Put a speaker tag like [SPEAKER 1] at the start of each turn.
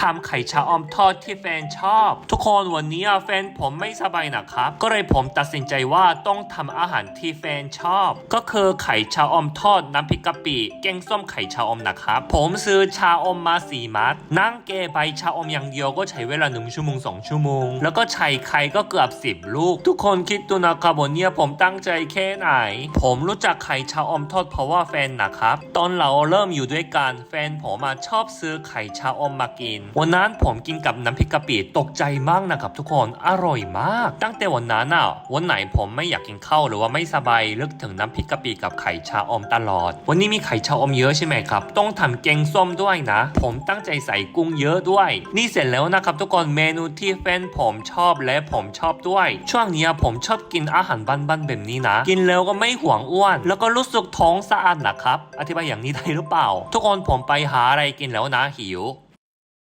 [SPEAKER 1] ทำไข่ชะอมทอดที่แฟนชอบ ทุกคนวันนี้อะแฟนผมไม่สบายนะครับ ก็เลยผมตัดสินใจว่าต้องทำอาหารที่แฟนชอบ ก็คือไข่ชะอมทอดน้ำพริกกะปิแกงส้มไข่ชะอมนะครับผมซื้อชาอมมาสี่มัด นั่งเกใบชาอมอย่างเดียวก็ใช้เวลาหนึ่งชั่วโมงสองชั่วโมง แล้วก็ใช้ไข่ก็เกือบสิบลูก ทุกคนคิดดูนะครับวันนี้ผมตั้งใจแค่ไหน ผมรู้จักไข่ชาอมทอดเพราะว่าแฟนนะครับ ตอนเราเริ่มอยู่ด้วยกันแฟนผมมาชอบซื้อไข่ชาอมมากินวันนั้นผมกินกับน้ำพริกกะปิตกใจมากนะครับทุกคนอร่อยมาก ตั้งแต่วันนั้นอะวันไหนผมไม่อยากกินข้าวหรือว่าไม่สบายนึกถึงน้ำพริกกะปิกับไข่ชาอมตลอด วันนี้มีไข่ชาอมเยอะใช่ไหมครับ ต้องทำแกงส้มด้วยนะ ผมตั้งใจใส่กุ้งเยอะด้วย นี่เสร็จแล้วนะครับทุกคนเมนูที่แฟนผมชอบและผมชอบด้วย ช่วงนี้ผมชอบกินอาหารบ้านๆแบบนี้นะ กินแล้วก็ไม่ห่วงอ้วน แล้วก็รู้สึกท้องสะอาดนะครับอธิบายอย่างนี้ได้หรือเปล่า ทุกคนผมไปหาอะไรกินแล้วนะหิว